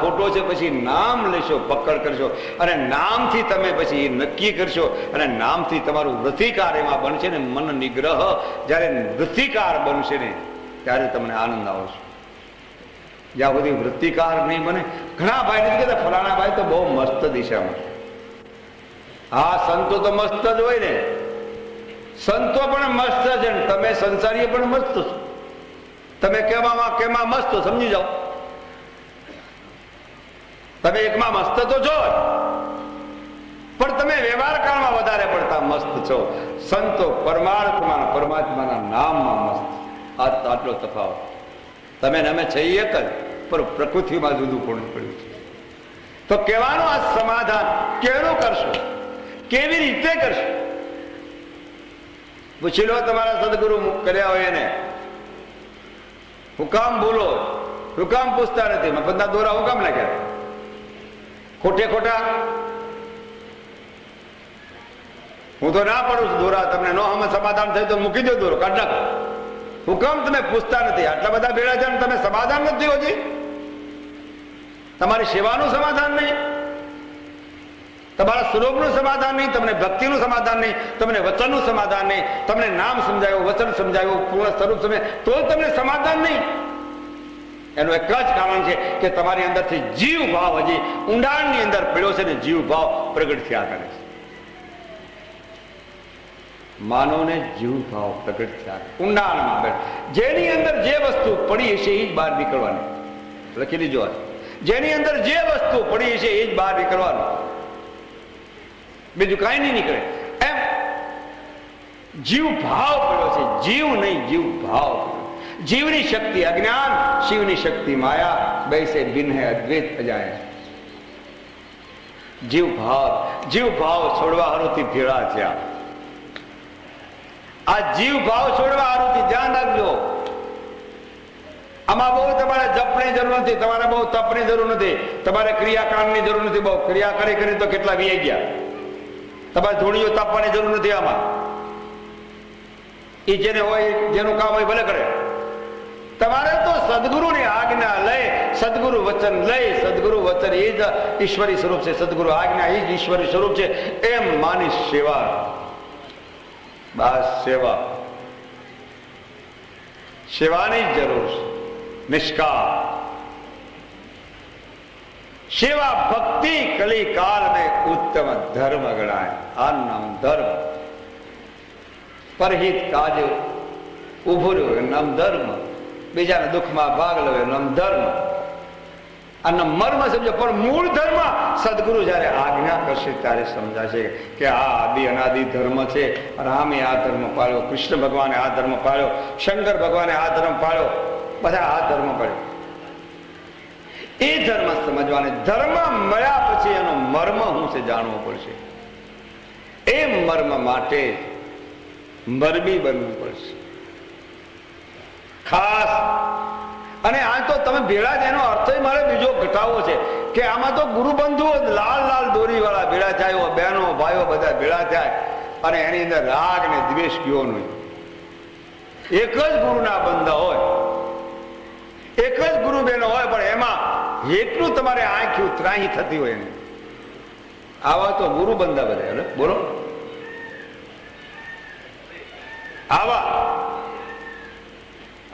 ખોટો છે પછી નામ લેશો, પકડ કરશો. અને નામથી તમે પછી નક્કી કરશો. અને નામથી તમારું વૃથિકાર એમાં બનશે ને મન નિગ્રહ. જ્યારે વૃથિકાર બનશે ને, ત્યારે તમને આનંદ આવશે. જ્યાં બધી વૃત્તિકાર નહીં બને, ઘણા ભાઈ નથી કહેતા, ફલાણા ભાઈ તો બહુ મસ્ત દિશામાં હા, સંતો તો મસ્ત જ હોય ને. સંતો પણ મસ્ત છે તમે સંસારીએ પણ મસ્ત છો. તમે કેવામાં, કેમાં મસ્ત સમજી જાઓ. તમે એકમાં મસ્ત તો છો પણ તમે વ્યવહાર કાળમાં વધારે પડતા મસ્ત છો. સંતો પરમાર્થમાં પરમાત્માના નામમાં મસ્ત આટલો તફાવત. તમે અમે છીએ એક પણ પ્રકૃતિમાં જુદું પણ પડ્યું છે. તો કહેવાનું આ સમાધાન કેવું કરશો? કેવી રીતે કરશો? પૂછી લો તમારા સદગુરુ કર્યા હોય એને. હુકામ બોલો હુકામ પૂછતા નથી. મફતના દોરા હુકામ નાખ્યા. ખોટે ખોટા. હું તો ના પડું છું દોરા, તમને નો હમ સમાધાન થયું તો મૂકી દો દોરો, કાઢ હુકમ તમે પૂછતા નથી? આટલા બધા ભેળા છે તમે સમાધાન નથી હોતી તમારી સેવાનું સમાધાન નહીં. તમારા સ્વરૂપનું સમાધાન નહીં, તમને ભક્તિનું સમાધાન નહીં, તમને વચનનું સમાધાન નહીં. તમને નામ સમજાયું, વચન સમજાયું, પૂર્ણ સ્વરૂપ સમજાય, તો તમને સમાધાન નહીં. એનું એક જ કારણ છે કે તમારી અંદરથી જીવ ભાવ હજી ઊંડાણની અંદર પડ્યો છે ને જીવ ભાવ પ્રગટ થયા કરે છે માનવને જીવ ભાવ પ્રગટ થયા. ઊંડાણમાં બેઠ. જેની અંદર જે વસ્તુ પડી હશે એ જ બહાર નીકળવાની લખી લીજો જેની અંદર જે વસ્તુ પડી હશે એ જ બહાર નીકળવાનું બીજું કાંઈ નહીં નીકળે એમ જીવ ભાવ પડ્યો છે જીવ નહીં, જીવ ભાવ. જીવની શક્તિ અજ્ઞાન, શિવની શક્તિ માયા બેસે બિન હે અદ્વૈત અજાય જીવ ભાવ જીવ ભાવ છોડવા હારુથી ભેળા થયા. આ જીવ ભાવ છોડવા હારુથી ધ્યાન રાખજો. આમાં બહુ તમારે જપની જરૂર નથી, તમારે બહુ તપની જરૂર નથી, તમારે ક્રિયાકાંડની જરૂર નથી, બહુ ક્રિયા કરી કરી તો કેટલા વી ગયા. તમારે ધૂણીઓ તાપવાની જરૂર નથી આમાં. એ જેને હોય, જેનું કામ હોય ભલે કરે. તમારે તો સદગુરુની આજ્ઞા લઈ સદગુરુ વચન લઈ સદગુરુ વચન એ જ ઈશ્વરી સ્વરૂપ છે સદગુરુ આજ્ઞા એ જ ઈશ્વરી સ્વરૂપ છે એમ માની સેવા બસ સેવા સેવાની જ જરૂર છે નિષ્કામ સેવા ભક્તિ કલી કાલ में ઉત્તમ ધર્મ ગણાય આ નામ ધર્મ પરહિત કાજ ઉભું રહ્યું એ નામ ધર્મ બીજાના દુઃખમાં ભાગ લો એનો ધર્મ. આનો મર્મ સમજો, પણ મૂળ ધર્મ સદગુરુ જ્યારે આજ્ઞા કરશે ત્યારે સમજાશે કે આ આદિ અનાદિ ધર્મ છે. રામે આ ધર્મ પાળ્યો, કૃષ્ણ ભગવાને આ ધર્મ પાળ્યો, શંકર ભગવાને આ ધર્મ પાળ્યો, બધા આ ધર્મ પાળ્યો. એ ધર્મ સમજવાને ધર્મ મળ્યા પછી એનો મર્મ હું છે જાણવો પડશે. એ મર્મ માટે મરબી બનવું પડશે. ખાસ. અને આ તો તમે ભેળા જ, એનો અર્થ મારે બીજો ઘટાવો છે કે આમાં તો ગુરુ બંધુઓ લાલ લાલ દોરી વાળા ભેળા થાય બહેનો, ભાઈઓ બધા ભેળા થાય અને એની અંદર રાગ ને દ્વેષ કયો નહીં. એક જ ગુરુના બંધા હોય. એક જ ગુરુ બહેનો હોય, પણ એમાં એટલું તમારે આંખી ત્રાહી થતી હોય એને. આવા તો ગુરુ બંધા બધા બોલો. આવા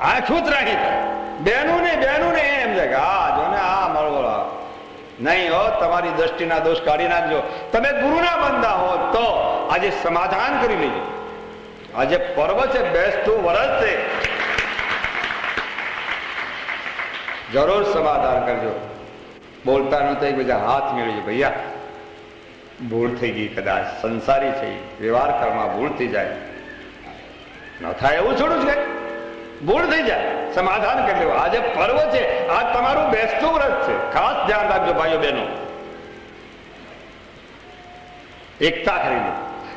આંખું ત્રાહી રાખી બેનું ને બેનું ને એમ છે કે, હા, જો ને આ મળવો નહીં હો, તમારી દ્રષ્ટિના દોષ કાઢી નાખજો. તમે ગુરુના બંધા હો, તો આજે સમાધાન કરી લેજો. આજે પર્વ છે, બેસતું વરસ છે. જરૂર સમાધાન કરજો. બોલતા નહોતા એકબીજા હાથ મેળવજો ભૈયા, ભૂલ થઈ ગઈ કદાચ, સંસારી છે વ્યવહાર કરવામાં ભૂલ થઈ જાય. ન થાય એવું છોડું છે ભૂલ થઈ જાય. સમાધાન કરી લેવું આજે પર્વ છે. આ તમારું બેસતું વ્રત છે. ખાસ ધ્યાન રાખજો ભાઈઓ બહેનો. એકતા કરીને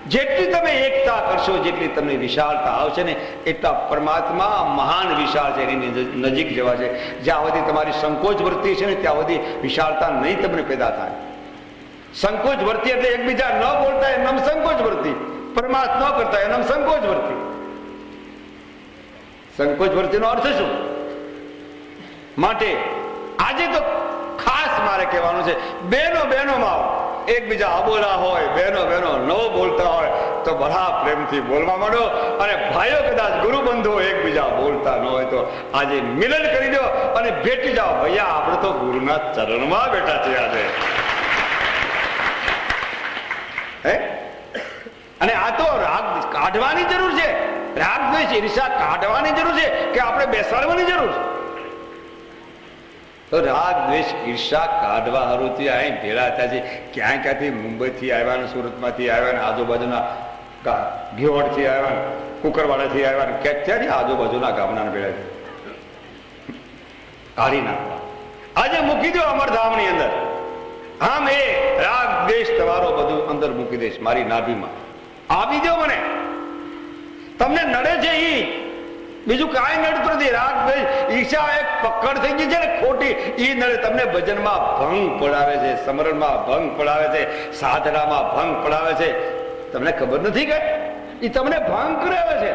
જેટલી તમે એકતા કરશો, જેટલી તમને વિશાળતા આવશે ને, એટલા પરમાત્મા મહાન વિશાળ છે, એની નજીક જવા છે. જ્યાં સુધી તમારી સંકોચ વૃત્તિ છે ને, ત્યાં સુધી વિશાળતા નહીં તમને પેદા થાય. સંકોચ વૃત્તિ એટલે એકબીજા ન બોલતા એમ સંકોચ વૃત્તિ. પરમાત્મા કરતા એમ સંકોચ વૃત્તિ. સંકોચ વૃત્તિનો અર્થ શું? માટે આજે તો ખાસ મારે કહેવાનું છે, બેનો બેનોમાં એકબીજા અબોલા હોય, બેનો બેનો ન બોલતા હોય, તો બધા પ્રેમથી બોલવા માંડો અને ભાઈઓ કદાચ ગુરુ બંધુઓ એકબીજા બોલતા ન હોય તો આજે મિલન કરી દો અને ભેટી જાઓ. ભૈયા, આપણે તો ગુરુના ચરણમાં બેઠા છીએ આજે. હે? અને આ તો રાગ કાઢવાની જરૂર છે. રાગ દ્વેષ, ઈર્ષા કાઢવાની જરૂર છે કે આપણે બેસાડવાની જરૂર છે. તો રાગ, દ્વેષ, ઈર્ષા કાઢવા હરુથી અહીં ભેળા થયા છે. ક્યાં ક્યાંથી મુંબઈથી આવ્યા ને સુરતમાંથી આવ્યા ને આજુબાજુના ઘીવડથી આવ્યા ને કુકરવાડાથી આવ્યા ને ક્યાંક ક્યાંથી આજુબાજુના ગામના ભેળા છે કાઢી નાખવા. આજે મૂકી દો અમરધામની અંદર. આમ એ રાગ, દ્વેષ તમારો બધું અંદર મૂકી દઈશ, મારી નાભીમાં. આપી દો મને. તમને નડે છે ઈ. બીજું કાંઈ નડતું નથી. રાગ ઈચ્છા એક પકડ થઈ ગઈ છે ને ખોટી, ઈ નડે. તમને ભજનમાં ભંગ પડાવે છે, સમરણમાં ભંગ પડાવે છે, સાધનામાં ભંગ પડાવે છે. તમને ખબર નથી કે? એ તમને ભંગ કરાવે છે.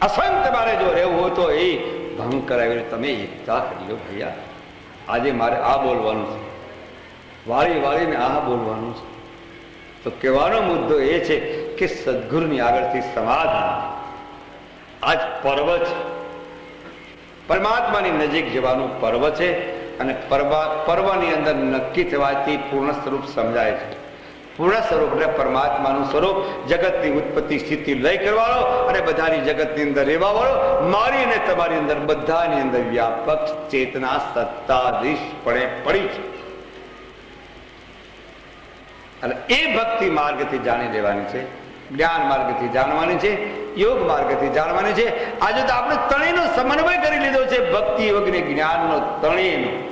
અસંત મારે જો રહેવું હોય તો એ ભંગ કરાવી તમે એકતા કરી લો ભૈયા. આજે મારે આ બોલવાનું છે. વાળી વાળીને આ બોલવાનું છે. તો કહેવાનો મુદ્દો એ છે કે સદગુરુની આગળથી સમાધાન. આજ પર્વ છે. પરમાત્માની નજીક જવાનું પર્વ છે અને પર્વની અંદર નક્કી થવાથી પૂર્ણ સ્વરૂપ સમજાય છે. પૂર્ણ સ્વરૂપ એટલે પરમાત્માનું સ્વરૂપ, જગતની ઉત્પત્તિ સ્થિતિ લય કરવાળો અને બધાની જગતની અંદર રહેવા વાળો, મારી અને તમારી અંદર બધાની અંદર વ્યાપક ચેતના સત્તાધીશપણે પડી છે. અને એ ભક્તિ માર્ગથી જાણી લેવાની છે, જ્ઞાન માર્ગથી જાણવાની છે, યોગ માર્ગથી જાણવાની છે. આજે તો આપણે ત્રણેયનો સમન્વય કરી લીધો છે, ભક્તિ યોગ ને જ્ઞાનનો ત્રણેયનો.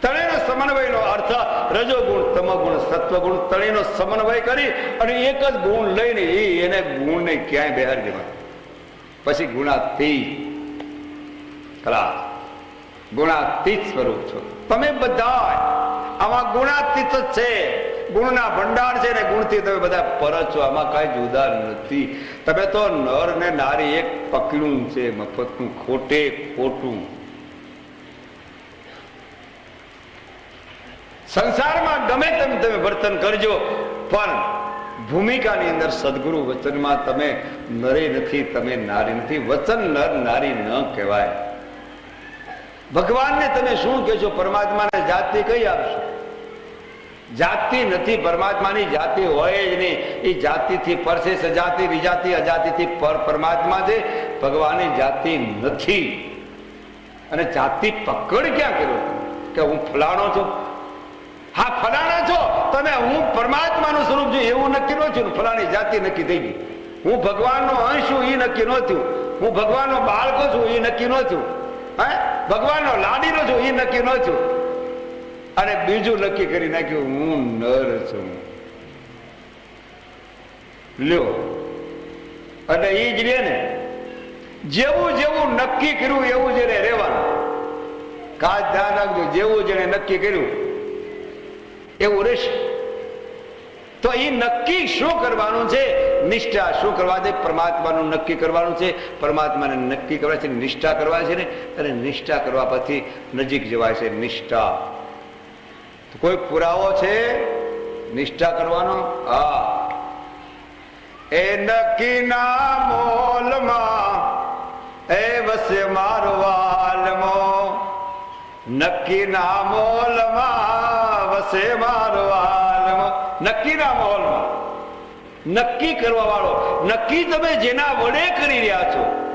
ત્રણેયનો સમન્વયનો અર્થ રજોગુણ, તમગુણ, સત્વગુણ ત્રણેયનો સમન્વય કરી અને એક જ ગુણ લઈને એ એને ગુણને ક્યાંય બહાર દેવા પછી ગુણાતીત. ખરા જ સ્વરૂપ છો. તમે બધા આમાં ગુણાતીત જ છે. ગુણના ભંડાર છે ને ગુણથી તમે બધા પર છો આમાં કઈ જુદા નથી. તમે તો નર ને નારી એક પકડું છે, મફતનું, ખોટે ખોટું. સંસારમાં ગમે તેમ તમે વર્તન કરજો, પણ ભૂમિકાની અંદર સદગુરુ વચનમાં તમે નરે નથી, તમે નારી નથી. વચન નર નારી ન કહેવાય. ભગવાનને તમે શું કહેશો? પરમાત્માને જાતિ કઈ આપશો? જાતિ નથી, પરમાત્માની જાતિ હોય જ નહીં. એ જાતિથી પર છે સજાતિ, વિજાતિ, અજાતિથી પર પરમાત્મા છે. ભગવાનની જાતિ નથી. અને જાતિ પકડ ક્યાં કર્યો? કે હું ફલાણો છું? હા, ફલાણા છો. તમે હું પરમાત્માનું સ્વરૂપ છું એવું નક્કી ન છું ફલાણી જાતિ નક્કી થઈ ગઈ. હું ભગવાનનો અંશ છું એ નક્કી ન હું ભગવાનનો બાળકો છું એ નક્કી ન થયું. હે? ભગવાનનો લાડીનો છું એ નક્કી ન થયું. અને બીજું નક્કી કરી નાખ્યું, હું નર છું. લ્યો. અને એ જ રે ને, જેવું જેવું નક્કી કર્યું, એવું જ એને રહેવાનું. કાચ ધ્યાન રાખજો, જેવું જેને નક્કી કર્યું, એવું રહેશે. તો એ નક્કી શું કરવાનું છે? નિષ્ઠા શું કરવા છે? પરમાત્માનું નક્કી કરવાનું છે. પરમાત્માને નક્કી કરવા છે, નિષ્ઠા કરવા છે ને, અને નિષ્ઠા કરવા પછી નજીક જવાય છે નિષ્ઠા. કોઈ પુરાવો છે? નિષ્ઠા કરવાનો? હા. એ નક્કી ના મોલમાં, એ વસે મારો વાલમો. નક્કી ના મોલમાં વસે મારો વાલમો. નક્કી ના મોલમાં. નક્કી કરવા વાળો. નક્કી તમે જેના વડે કરી રહ્યા છો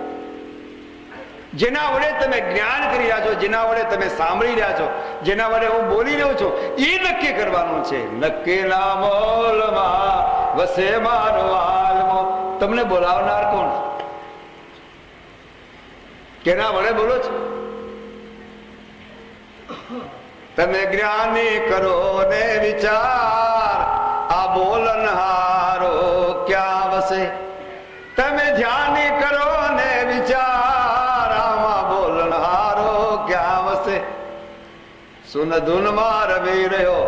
જેના વડે તમે જ્ઞાન કરી રહ્યા છો, જેના વડે તમે સાંભળી રહ્યા છો, જેના વડે હું બોલી રહ્યો છું, એ નક્કી કરવાનું છે. નક્કી મોલમાં વસે મારો આલમો. તમને બોલાવનાર કોણ? કેના વડે બોલો છો? તમે જ્ઞાની કરો ને વિચાર. આ બોલનહારો ક્યાં વસે? તમે ધ્યાની કરો સુન ધૂનમાં રવી રહ્યો.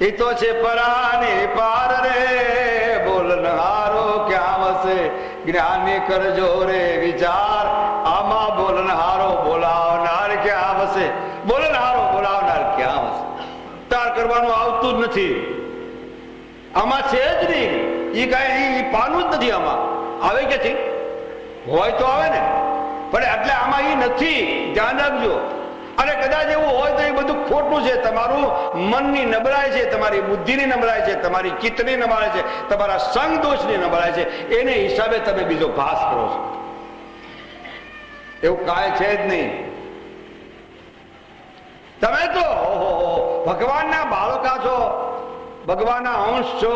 એ તો છે પરાની પાર રે. બોલનહારો ક્યાં વસે? જ્ઞાની કરજો રે વિચાર. આમાં બોલનહારો બોલાવનાર ક્યાં હશે બોલનારો બોલાવનાર ક્યાં હશે તાર કરવાનું આવતું જ નથી. આમાં છે જ નહીં. એ કાંઈ પાનું જ નથી આમાં. આવે કે છે? હોય તો આવે ને. પણ એટલે આમાં એ નથી. ધ્યાન રાખજો. અને કદાચ એવું હોય તો એ બધું ખોટું છે. તમારું મનની નબળાઈ છે, તમારી બુદ્ધિની નબળાઈ છે, તમારી ચિત્તની નબળાઈ છે, તમારા સંગ નબળાઈ છે, એને હિસાબે તમે બીજો ભાસ કરો છો. એવું કાંઈ છે જ નહીં. તમે તો ભગવાનના બાળકા છો, ભગવાનના અંશ છો.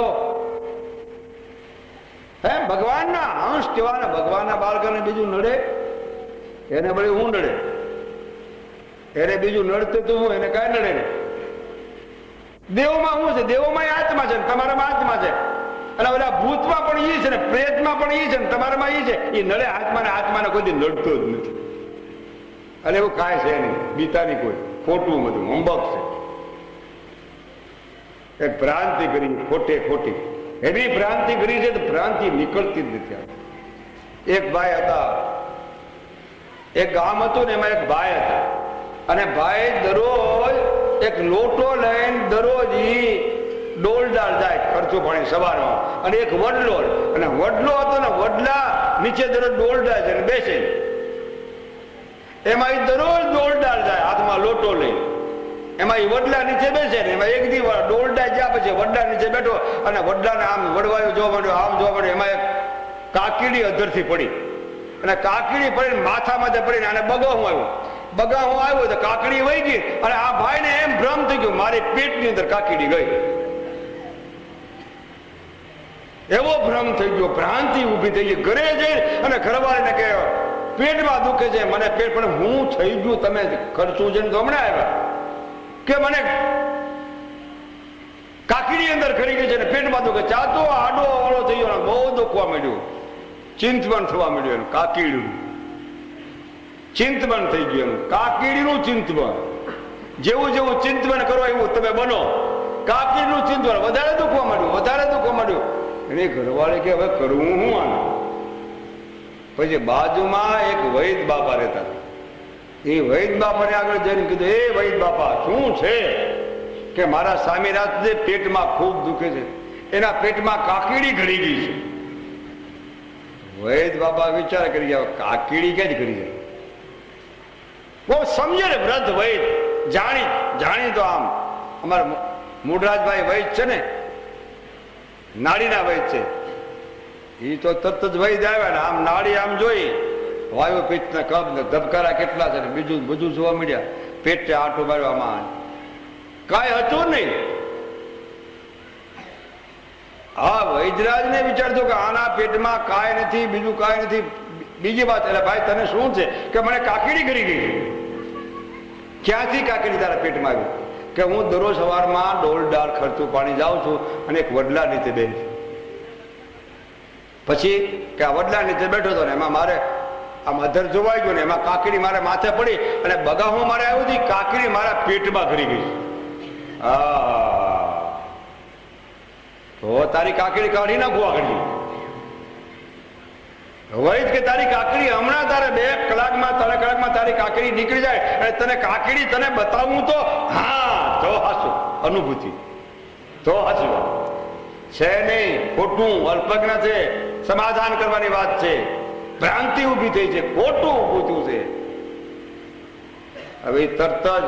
હે, ભગવાનના અંશ કહેવાના, ભગવાનના બાળકોને બીજું નડે? એને બળી હું નડે? એને બીજું નડતું હું એને કાંઈ નડે દેવમાં શું છે? દેવોમાં આત્મા છે તમારામાં આત્મા છે. અને બધા ભૂતમાં પણ ઈ છે ને, પ્રેતમાં પણ ઈ છે ને, તમારામાં ઈ છે. એ નડે, આત્માને આત્માને કોઈ નડતો જ નથી. અને એવું કાંઈ છે નહીં, બીતાની કોઈ, ખોટું બધું હોમવર્ક છે. એક ભ્રાંતિ કરી ખોટે ખોટી. એવી ભ્રાંતિ કરી છે તો ભ્રાંતિ નીકળતી જ નથી એક ભાઈ હતા. એક ગામ હતું ને, એમાં એક ભાઈ હતા. અને ભાઈ દરરોજ એક લોટો લઈને દરરોજ ઈ ડોલડાર જાય ખર્ચો પાણી સવારનો. અને એક વડલો અને વડલો હતો ને વડલા નીચે દરરોજ ડોલડાય છે બેસે. એમાં એ દરરોજ ડોલડાર જાય હાથમાં લોટો લઈ. એમાં એ વડલા નીચે બેસે ને એમાં એક દી ડોલડા જ્યાં પછી વડલા નીચે બેઠો અને વડલાને આમ વડવાયો જોવા માંડ્યો, આમ જોવા માંડ્યો, એમાં એક કાકીડી અધરથી પડી. અને કાકીડી પડીને માથામાં પડીને આને બગાવું આવ્યું. બગાવું આવ્યો તો કાકડી વહી ગઈ. અને આ ભાઈને એમ ભ્રમ થઈ ગયો, મારી પેટની અંદર કાકડી ગઈ. એવો ભ્રમ થઈ ગયો, ભ્રાંતિ ઊભી થઈ ગઈ. ઘરે જઈ અને ઘરવાળીને કહે, પેટમાં દુખે છે, મને પેટ, પણ હું થઈ ગયું, તમે ખર્ચું છે ને તો હમણાં આવ્યા. કે મને કાકડી અંદર ખરી ગઈ છે ને પેટમાં દુખે ચાતો આડો અવળો થઈ ગયો બહુ દુખવા માંડ્યું. ચિંતવન થવા માંડ્યું એનું કાકીડું. ચિંતવન થઈ ગયું એનું કાકીડીનું ચિંતવન. જેવું જેવું ચિંતવન કરો એવું તમે બનો. કાકીડીનું ચિંતવન. વધારે દુખવા માંડ્યું, વધારે દુખવા માંડ્યું. એને ઘરવાળે કે હવે કરવું હું આનું? પછી બાજુમાં એક વૈદ બાપા રહેતા. એ વૈદ બાપાને આગળ જઈને કીધું, એ વૈદ બાપા, શું છે? કે મારા સ્વામી રાત પેટમાં ખૂબ દુખે છે. એના પેટમાં કાકીડી ઘડી ગઈ છે. વૈદ બાપા વિચાર કરી ગયા, કાકીડી ક્યાં જ ઘડી જાય? બહુ સમજે ને વ્રત વૈદ જાણી જાણી તો આમ અમારા મૂળરાજભાઈ વૈદ છે ને? નાડીના વૈદ છે. એ તો તરત જ વૈદ આવ્યા ને આમ નાડી આમ જોઈ. વાયુ પિત્ત ને કબ ને ધબકારા કેટલા છે બીજું, બધું જોવા મળ્યા. પેટે આટો મારવામાં કાંઈ હતું નહીં. હા વૈદરાજ ને વિચારતો કે આના પેટમાં કાંઈ નથી, બીજું કાંઈ નથી. બીજી વાત એટલે ભાઈ, તને શું છે? કે મને કાકડી કરી ગઈ. ક્યાંથી કાકડી તારા પેટમાં આવી? કે હું દરરોજ સવારમાં ડોલ ડાળ ખર્ચું, પાણી જાઉં છું અને એક વડલા નીચે બેન પછી કે આ વડલા નીચે બેઠો હતો ને એમાં મારે આમ અધર જોવાઈ ગયો ને એમાં કાકડી મારે માથે પડી અને બગાહું મારે આવ્યું હતી કાકડી મારા પેટમાં ઘરી ગઈ. આ તો તારી કાકડી કાઢી નાખું આગળ જ કે તારી કાકડી હમણાં તારે બે કલાકમાં, ત્રણ કલાકમાં તારી કાકડી નીકળી જાય અને તને કાકડી તને બતાવું તો હા, તો હાસું અનુભૂતિ. તો હાસું છે નહીં, ખોટું, અલ્પજ્ઞ છે, સમાધાન કરવાની વાત છે. ભ્રાંતિ ઊભી થઈ છે, ખોટું ઊભું છે. હવે તરત જ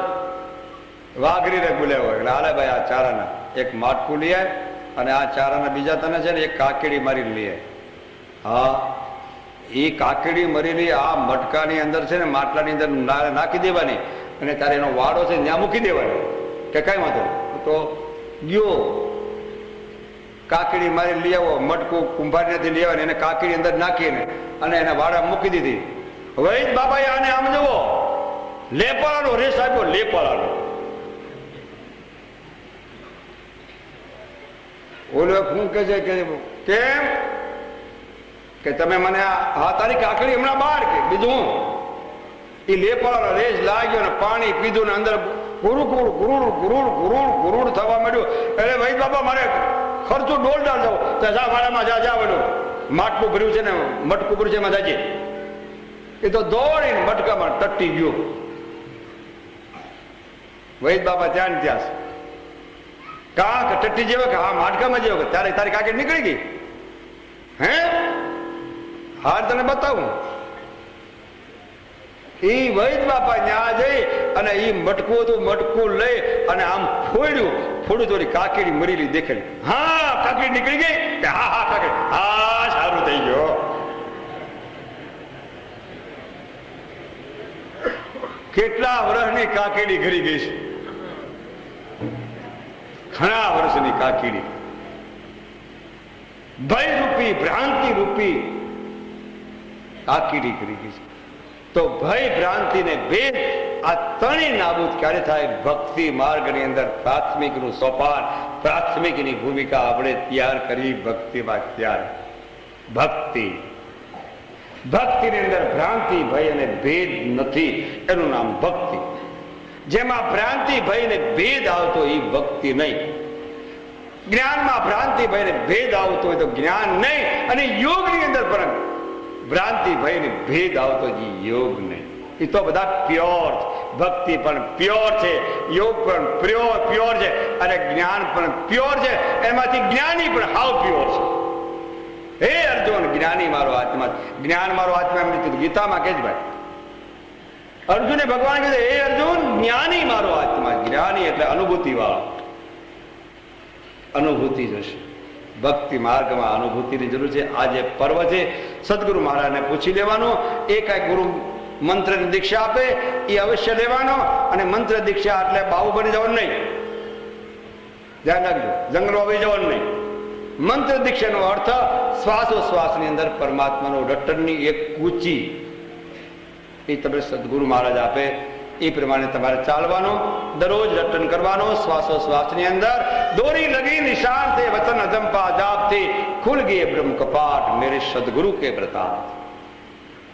વાઘરીને હોય, એટલે હાલે ભાઈ આ ચારાના. એક માટકું લઈ અને આ ચારાના બીજા તને છે ને એક કાકડી મારી લઈ હા એ કાકડી મરીને આ મટકાની અંદર છે ને, માટલાની અંદર નાખી દેવાની. અને તારે એનો વાડો છે ત્યાં મૂકી દેવાની. કે કઈ વાંધો તો ગયો. કાકડી મારી લઈ આવો, મટકું કુંભારનેથી લઈ આવવાની એને કાકડી અંદર નાખીને અને એના વાડા મૂકી દીધી. હવે જ બાપા આને આમ જવો લેપાળાનો રેસ આપ્યો, લેપાળાનો. ઓલો શું કે છે કે કેમ? કે તમે મને હા, તારી કાકડી હમણાં બહાર કે, બીજું એ લેપાળો રેસ લાગ્યો ને પાણી પીધું ને અંદર ગુરુ ગુરુ ગુરુડ ગુરુડ ગુરુડ ગુરુડ થવા માંડ્યું. એટલે ભાઈ બાબા, મારે ખર્ચું ડોલ ડાલ જવું તો જા વાળામાં જા જા બોલું માટકું ભર્યું છે ને મટકું ભર્યું છે એમાં જાજે એ તો દોડીને મટકામાં તટી ગયો. વૈદ બાપા ત્યાં ને ત્યાં કાંક ટટ્ટી જેવો કે હા, માટકામાં જેવો કે તારે તારી કાકી નીકળી ગઈ. હે? હા તને બતાવું. ઈ વૈદ બાપા ત્યાં જઈ અને ઈ મટકું હતું મટકું લઈ અને આમ ફોડ્યું. ફોડ્યું થોડી કાકીડી મરેલી દેખાડી હા, કાકડી નીકળી ગઈ? કે હા હા, કાકડી. હા, સારું થઈ ગયો. કેટલા વર્ષની કાકીડી ઘરી ગઈ છે? ઘણા વર્ષની કાકીડી. ભય રૂપી ભ્રાંતિ રૂપી કાકીડી કરી ગઈ છે. તો ભય ભ્રાંતિ ને ભેદ આ ત્રણેય નાબૂદ ક્યારે થાય? ભક્તિ માર્ગની અંદર પ્રાથમિકનું સોપાન, પ્રાથમિકની ભૂમિકા આપણે તૈયાર કરી ભક્તિમાં તૈયાર ભક્તિ. ભક્તિની અંદર ભ્રાંતિ, ભય અને ભેદ નથી. એનું નામ ભક્તિ. જેમાં ભ્રાંતિ, ભય ને ભેદ આવતો એ ભક્તિ નહીં. જ્ઞાનમાં ભ્રાંતિ, ભય ને ભેદ આવતો હોય તો જ્ઞાન નહીં. અને યોગની અંદર પણ ભ્રાંતિ ભય ભેદ આવતો જ યોગ નહીં. એ તો બધા પ્યોર ભક્તિ પણ પ્યોર છે. યોગ પણ પ્યોર પ્યોર છે. અને જ્ઞાન પણ પ્યોર છે. એમાંથી જ્ઞાની પણ હાવ પ્યોર છે. હે અર્જુન, જ્ઞાની મારો આત્મા. જ્ઞાન મારો આત્મા એમ કીધું ગીતામાં કે જ ભાઈ. અર્જુને ભગવાન કીધું, હે અર્જુન, જ્ઞાની મારો આત્મા. જ્ઞાની એટલે અનુભૂતિ વાળો અનુભૂતિ જશે. ભક્તિ માર્ગમાં અનુભૂતિની જરૂર છે. આ જે પર્વ છે. સદગુરુ મહારાજને પૂછી લેવાનું એ કઈ ગુરુ મંત્રની દીક્ષા આપે, એ અવશ્ય લેવાનો અને મંત્ર દીક્ષા એટલે બાબુ બની જવાનું નહીં. ધ્યાન રાખજો, જંગલો આવી જવાનું નહીં. મંત્ર દીક્ષાનો અર્થ શ્વાસોશ્વાસની અંદર પરમાત્માનો રટનની એક કૂચી. એ તમે સદગુરુ મહારાજ આપે. એ પ્રમાણે તમારે ચાલવાનો, દરરોજ રટન કરવાનો, શ્વાસોશ્વાસની અંદર દોરી લગી નિશાન તે વતન અજંપા જાપથી ખુલ ગયે બ્રહ્મ કપાટ, મેરે સદગુરુ કે પ્રતાપ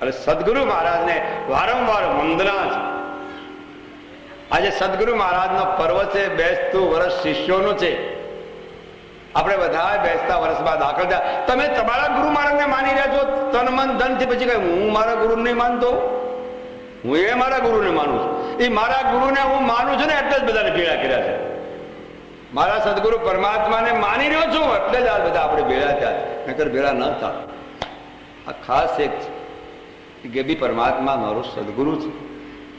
એટલે સદગુરુ મહારાજને વારંવાર વંદના છે. આજે સદગુરુ મહારાજનો પર્વ છે, બેસતું વર્ષ શિષ્યોનું છે. આપણે બધા બેસતા વર્ષમાં દાખલ થયા. તમે તમારા ગુરુ મહારાજને માની રહ્યા છો, તન મન ધનથી પછી કઈ હું મારા ગુરુને નહીં માનતો? હું એ મારા ગુરુને માનું છું. એ મારા ગુરુને હું માનું છું ને એટલે જ બધાને ભેળા કર્યા છે. મારા સદગુરુ પરમાત્માને માની રહ્યો છું એટલે જ આ બધા આપણે ભેળા થયા. નકર ભેળા ન થતા. આ ખાસ એક છે. કે બી પરમાત્મા મારો સદગુરુ છે.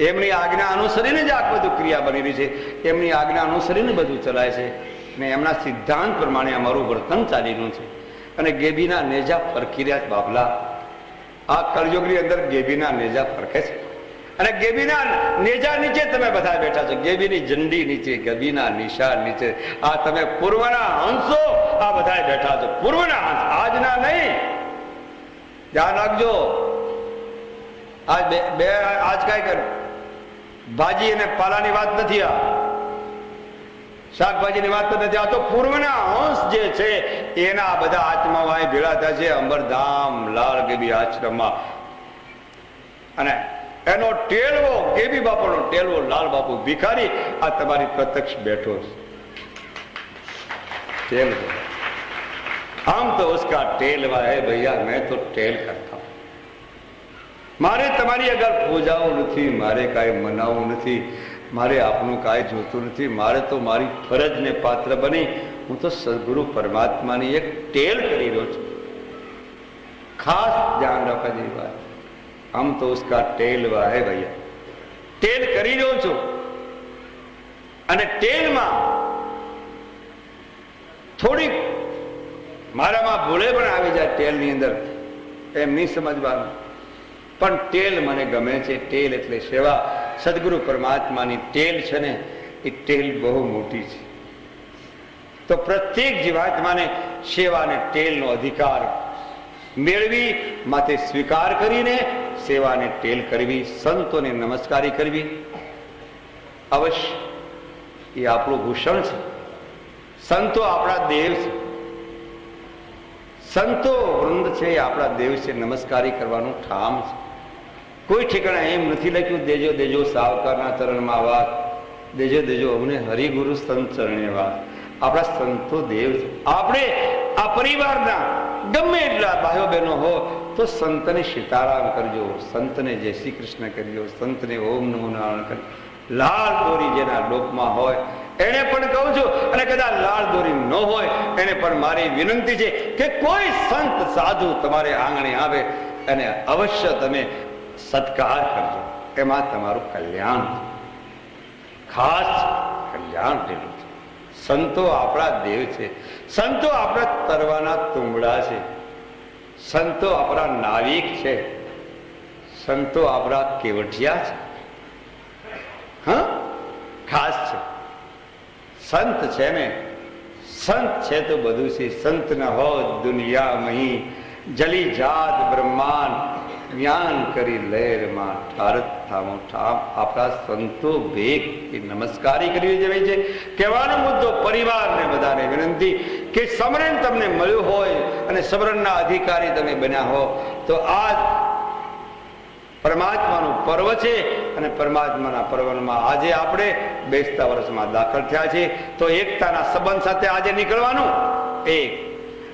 એમની આજ્ઞા અનુસરીને જ આ બધું ક્રિયા બની રહી છે. એમની આજ્ઞા અનુસરીને બધું ચલાય છે. ને એમના સિદ્ધાંત પ્રમાણે અમારું વર્તન ચાલી રહ્યું છે. અને ગેબીના નેજા ફરકી રહ્યા બાબલા આ કળયુગની અંદર ગેબીના નેજા ફરકે છે. અને ગેબીના નેજા નીચે તમે બધા બેઠા છો. ગેબીની ઝંડી નીચે, ગેબીના નિશાન નીચે. આ તમે પૂર્વના હંસો આ બધા બેઠા છો. પૂર્વના હંસ, આજના નહીં. ધ્યાન રાખજો. આજ બે આજ કઈ કર ભાજી અને પાલાની વાત નથી આ. શાકભાજીની વાત તો નથી આ. તો પૂર્વના હંસ જે છે, એના બધા આત્માઓ ભેળા થયા છે. અંબરધામ લાલ ગેબી આશ્રમમાં. અને એનો ટેલવો, કેબી બાપુનો ટેલવો, લાલ બાપુ ભિખારી, આ તમારી પ્રત્યક્ષ બેઠો છે. આમ તો ઉસકા ટેલવા હે ભૈયા, મેં તો ટેલ કરતા મારે તમારી અગર પૂજાવું નથી, મારે કાંઈ મનાવવું નથી, મારે આપનું કાંઈ જોતું નથી, મારે તો મારી ફરજને પાત્ર બની. હું તો સદગુરુ પરમાત્માની એક ટેલ કરી રહ્યો છું. ખાસ ધ્યાન રાખવા જેવી વાત. હમ તો ટેલવા હે ભૈયા ટેલ કરી રહ્યો છું અને ટેલમાં થોડીક મારામાં ભૂલે પણ આવી જાય ટેલની અંદર એમ નહીં સમજવાનું. પણ ટેલ મને ગમે છે, ટેલ એટલે સેવા. સદગુરુ પરમાત્માની ટેલ છે ને, એ ટેલ બહુ મોટી છે. તો પ્રત્યેક જીવાત્માને સેવા અને ટેલનો અધિકાર મેળવી માટે સ્વીકાર કરીને સેવાને ટેલ કરવી, સંતોને નમસ્કારી કરવી. અવશ્ય એ આપણું ભૂષણ છે. સંતો આપણા દેવ છે. સંતો વૃંદ છે એ આપણા દેવ છે, નમસ્કારી કરવાનું ઠામ છે. કોઈ ઠેકાણા એમ નથી લખ્યું, દેજો દેજો, સાવકારના ચરણમાં વાત દેજો દેજો, અમને હરિગુરુ સંત ચરણે વાત આપણા સંતો દેવ છે. આપણે આ પરિવારના ગમે એટલા ભાઈઓ બહેનો હો તો સંતને સીતારામ કરજો, સંતને જય શ્રી કૃષ્ણ કરજો, સંતને ઓમ નમો નારાયણ કરજો લાલ દોરી જેના ડોકમાં હોય એને પણ કહું છું, અને કદાચ લાલ દોરી ન હોય એને પણ મારી વિનંતી છે કે કોઈ સંત સાધુ તમારે આંગણે આવે અને અવશ્ય તમે સત્કાર કરજો. એમાં તમારું કલ્યાણ ખાસ કલ્યાણ થયેલું છે. સંતો આપણા દેવ છે. સંતો આપણા તરવાના તુંબડા છે. સંતો આપણા નાવિક છે. સંતો આપણા કેવટિયા છે. હા? ખાસ છે. સંત છે ને, સંત છે તો બધું છે. સંત ન હો દુનિયા મહી જલી જાત બ્રહ્માંડ જ્ઞાન કરી લહેરમાં ઠારત ઠામ આપણા સંતો ભેગ એ નમસ્કારી કરી જોઈએ છે કહેવાનો મુદ્દો પરિવારને બધાને વિનંતી કે સમરણ તમને મળ્યું હોય અને સમરણના અધિકારી તમે બન્યા હો તો આ પરમાત્માનું પર્વ છે અને પરમાત્માના પર્વમાં આજે આપણે બેસતા વર્ષમાં દાખલ થયા છીએ તો એકતાના સંબંધ સાથે આજે નીકળવાનું એક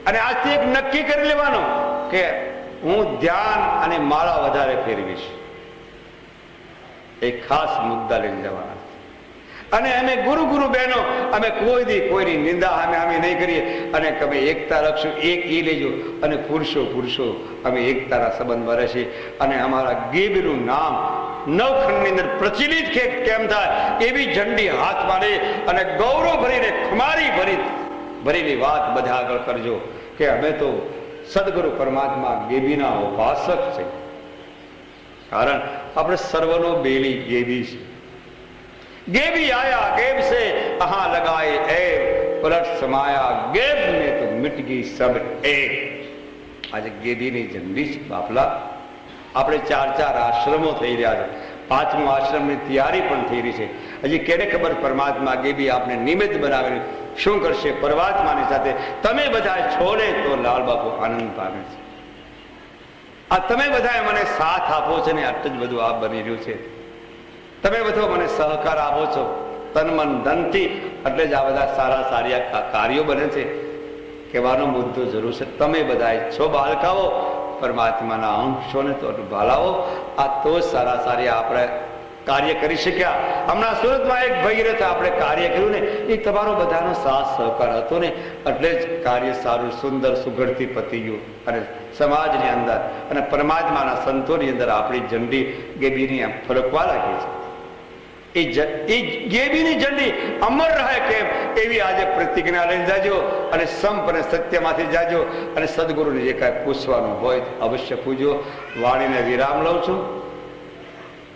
અને આજથી એક નક્કી કરી લેવાનું કે હું ધ્યાન અને માળા વધારે ફેરવીશ. એ ખાસ મુદ્દા લઈને જવાના અને અમે ગુરુ ગુરુ બહેનો, અમે કોઈ દી કોઈની નિંદા અમે અમે નહીં કરીએ. અને તમે એકતા રખશું, એક એ લેજો. અને પુરુષો પુરુષો અમે એકતાના સંબંધમાં રહેશે. અને અમારા ગીબનું નામ નવખંડની અંદર પ્રચલિત કે કેમ થાય? એવી ઝંડી હાથમાં લે અને ગૌરવ ભરીને ખુમારી ભરી ભરેલી વાત બધા આગળ કરજો કે અમે તો સદગુરુ પરમાત્મા ગેબીના ઉપાસક છે. કારણ આપણે સર્વનો બેલી ગેબી છે. ગેબી આયા, ગેબ સે, અહા લગાએ એ પલટ સમાયા, ગેબ ને તો મિટ સબ એ આજે ગેબીની જન્મી છે, બાપલા. આપણે ચાર ચાર આશ્રમો થઈ રહ્યા છે. પાંચમો આશ્રમની તૈયારી પણ થઈ રહી છે. હજી કેને ખબર પરમાત્મા ગેબી આપણે નિમિત્ત બનાવેલી શું કરશે? પરમાત્માની સાથે. તમે બધા છો ને તો લાલ બાપુ આનંદ પામે છે. આ તમે બધા મને સાથ આપો છો ને આટલું જ બધું આ બની રહ્યું છે. તમે બધો મને સહકાર આપો છો. તન મન ધનથી. એટલે જ આ બધા સારા સારા કાર્યો બને છે. કહેવાનો મુદ્દો જરૂર છે. તમે બધા છો બાળકાઓ. પરમાત્માના અંશો ને તો ભાલાવો આ તો સારા સારી આપણે કાર્ય કરી શક્યા. હમણાં સુરતમાં એક ભગીરથ આપણે કાર્ય કર્યું ને, એ તમારો બધાનો સાથ સહકાર હતો ને. એટલે જ કાર્ય સારું, સુંદર સુઘડથી પતી ગયું અને સમાજની અંદર અને પરમાત્માના સંતોની અંદર આપણી ઝંડી ગેબીની આમ ફરકવા લાગી છે. એ ગેબીની અમર રહે કેમ એવી આજે પ્રતિજ્ઞા લઈને જાજો અને સંપ અને સત્યમાંથી જાજો અને સદગુરુને જે કાંઈ પૂછવાનું હોય અવશ્ય પૂજો. વાણીને વિરામ લઉં છું.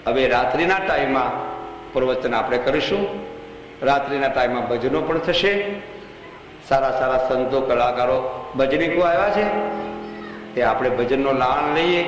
હવે રાત્રિના ટાઈમમાં પ્રવચન આપણે કરીશું. રાત્રિના ટાઈમમાં ભજનો પણ થશે. સારા સારા સંતો, કલાકારો ભજનીકો આવ્યા છે. તે આપણે ભજનનો લાણ લઈએ,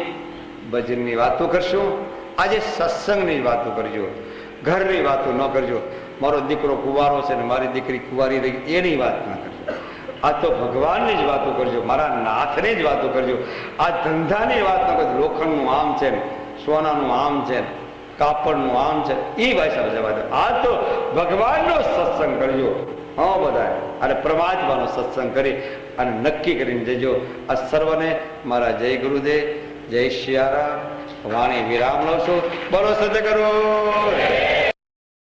ભજનની વાતો કરશું. આજે સત્સંગની વાતો કરજો, ઘરની વાતો ન કરજો. મારો દીકરો કુવારો છે ને મારી દીકરી કુવારી રહી, એની વાત ન કરજો. આ તો ભગવાનની જ વાતો કરજો, મારા નાથની જ વાતો કરજો. આ ધંધાની વાત ન કરજો, લોખંડનું આમ છે ને, સોનાનું આમ છે ને. કાપડનું આમ છે એ ભાષા જવા દે. આ તો ભગવાનનો સત્સંગ કરજો હા બધા અને પરમાત્માનો સત્સંગ કરી અને નક્કી કરીને જજો, આ સર્વને મારા જય ગુરુદેવ, જય શિયારામ વાણી વિરામ લઉં છું. બોલો સત્ય કરો.